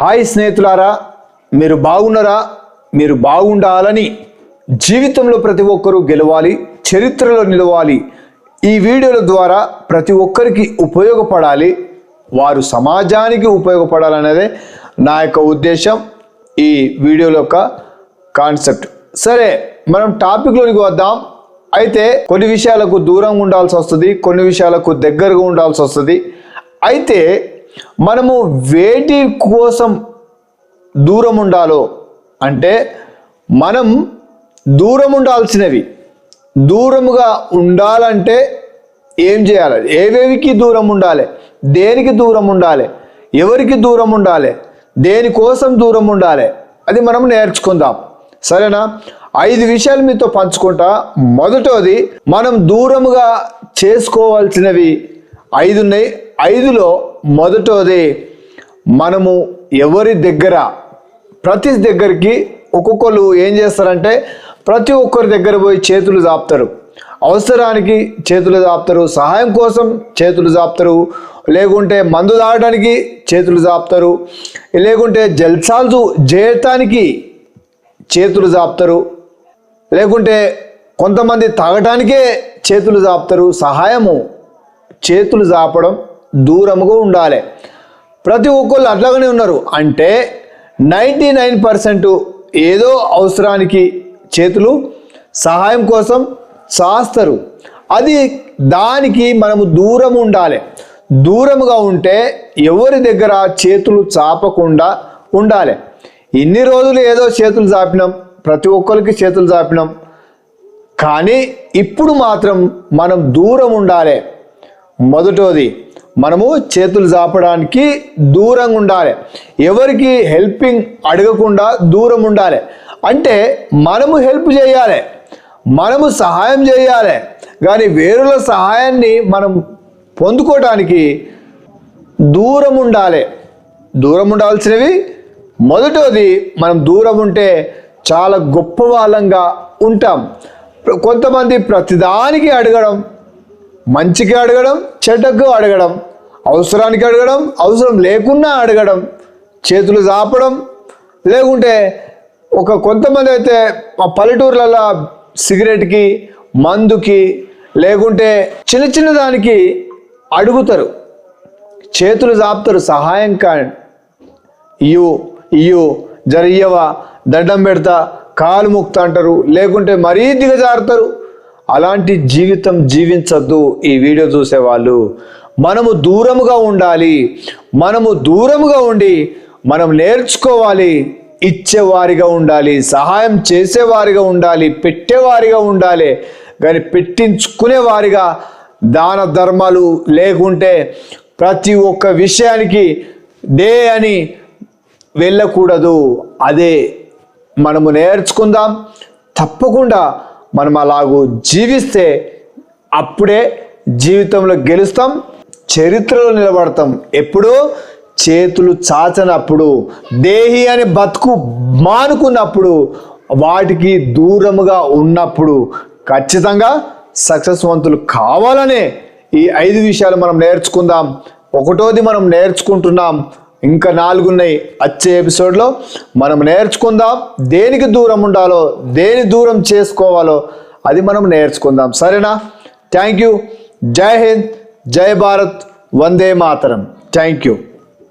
Hi స్నేహితులారా మీరు బాగున్నారా? మీరు బాగుండాలని జీవితంలో ప్రతి ఒక్కరూ గెలవాలి చరిత్రలో నిలవాలి. ఈ వీడియోల ద్వారా ప్రతి ఒక్కరికి ఉపయోగపడాలి వారు సమాజానికి ఉపయోగపడాలనేదే నా యొక్క ఉద్దేశం ఈ వీడియోల యొక్క కాన్సెప్ట్. సరే మనం టాపిక్లోనికి వద్దాం. అయితే కొన్ని విషయాలకు దూరంగా ఉండాల్సి వస్తుంది కొన్ని విషయాలకు దగ్గరగా ఉండాల్సి వస్తుంది. అయితే మనము వేటి కోసం దూరం ఉండాలో అంటే మనం దూరం ఉండాల్సినవి దూరముగా ఉండాలంటే ఏం చేయాలి? ఏవేవికి దూరం ఉండాలి దేనికి దూరం ఉండాలి ఎవరికి దూరం ఉండాలి దేనికోసం దూరం ఉండాలి అది మనం నేర్చుకుందాం. సరేనా? ఐదు విషయాలు మీతో పంచుకుంటా. మొదటోది మనం దూరముగా చేసుకోవాల్సినవి ఐదు ఉన్నాయి ఐదులో మొదటోది మనము ఎవరి దగ్గర ప్రతి దగ్గరికి ఒక్కొక్కరు ఏం చేస్తారంటే ప్రతి ఒక్కరి దగ్గర పోయి చేతులు దాపుతారు అవసరానికి చేతులు దాపుతారు సహాయం కోసం చేతులు దాపుతారు లేకుంటే మందు తాగడానికి చేతులు దాపుతారు లేకుంటే జల్సాలు చేయటానికి చేతులు దాపుతారు లేకుంటే కొంతమంది తాగటానికే చేతులు దాపుతారు సహాయము చేతులు దాపడం దూరముగా ఉండాలి. ప్రతి ఒక్కళ్ళు అట్లాగనే ఉన్నారు. అంటే నైంటీ నైన్ పర్సెంట్ ఏదో అవసరానికి చేతులు సహాయం కోసం చాస్తారు. అది దానికి మనము దూరం ఉండాలి. దూరముగా ఉంటే ఎవరి దగ్గర చేతులు చాపకుండా ఉండాలి. ఇన్ని రోజులు ఏదో చేతులు చాపినాం. ప్రతి ఒక్కరికి చేతులు చాపినాం. కానీ ఇప్పుడు మాత్రం మనం దూరం ఉండాలి. మొదటోది మనము చేతులు చాపడానికి దూరంగా ఉండాలి. ఎవరికి హెల్పింగ్ అడగకుండా దూరం ఉండాలి. అంటే మనము హెల్ప్ చేయాలి. మనము సహాయం చేయాలి. కానీ వేరుల సహాయాన్ని మనం పొందుకోవటానికి దూరం ఉండాలి. దూరం ఉండాల్సినవి. మొదటోది మనం దూరం ఉంటే చాలా గొప్ప వాళ్ళంగా ఉంటాం. కొంతమంది ప్రతిదానికి అడగడం మంచికి అడగడం చెడ్డకు అడగడం అవసరానికి అడగడం అవసరం లేకున్నా అడగడం చేతులు చాపడం లేకుంటే ఒక కొంతమంది అయితే మా పల్లెటూర్లలో సిగరెట్కి మందుకి లేకుంటే చిన్న చిన్న దానికి అడుగుతారు. చేతులు చాపుతారు సహాయం కానీ. ఇయ్యు ఇయ్యు జరియ్యవా దండం పెడతా కాలు ముక్త అంటారు లేకుంటే మరీ దిగజారుతారు. అలాంటి జీవితం జీవించద్దు. ఈ వీడియో చూసేవాళ్ళు మనము దూరముగా ఉండాలి. మనము దూరముగా ఉండి మనం నేర్చుకోవాలి. ఇచ్చేవారిగా ఉండాలి సహాయం చేసేవారిగా ఉండాలి పెట్టేవారిగా ఉండాలి. కానీ పెట్టించుకునే వారిగా దాన ధర్మాలు లేకుంటే ప్రతి ఒక్క విషయానికి డే అని వెళ్ళకూడదు. అదే మనము నేర్చుకుందాం. తప్పకుండా మనం అలాగూ జీవిస్తే అప్పుడే జీవితంలో గెలుస్తాం చరిత్రలో నిలబడతాం. ఎప్పుడు చేతులు చాచనప్పుడు దేహి అని బతుకు మానుకున్నప్పుడు వాటికి దూరముగా ఉన్నప్పుడు ఖచ్చితంగా సక్సెస్వంతులు కావాలనే ఈ ఐదు విషయాలు మనం నేర్చుకుందాం. ఒకటోది మనం నేర్చుకుంటున్నాం ఇంకా నాలుగున్నాయి. వచ్చే ఎపిసోడ్లో మనం నేర్చుకుందాం దేనికి దూరం ఉండాలో దేని దూరం చేసుకోవాలో అది మనం నేర్చుకుందాం. సరేనా? Thank you. Jai Hind. Jai Bharat. Vande Mataram. Thank you.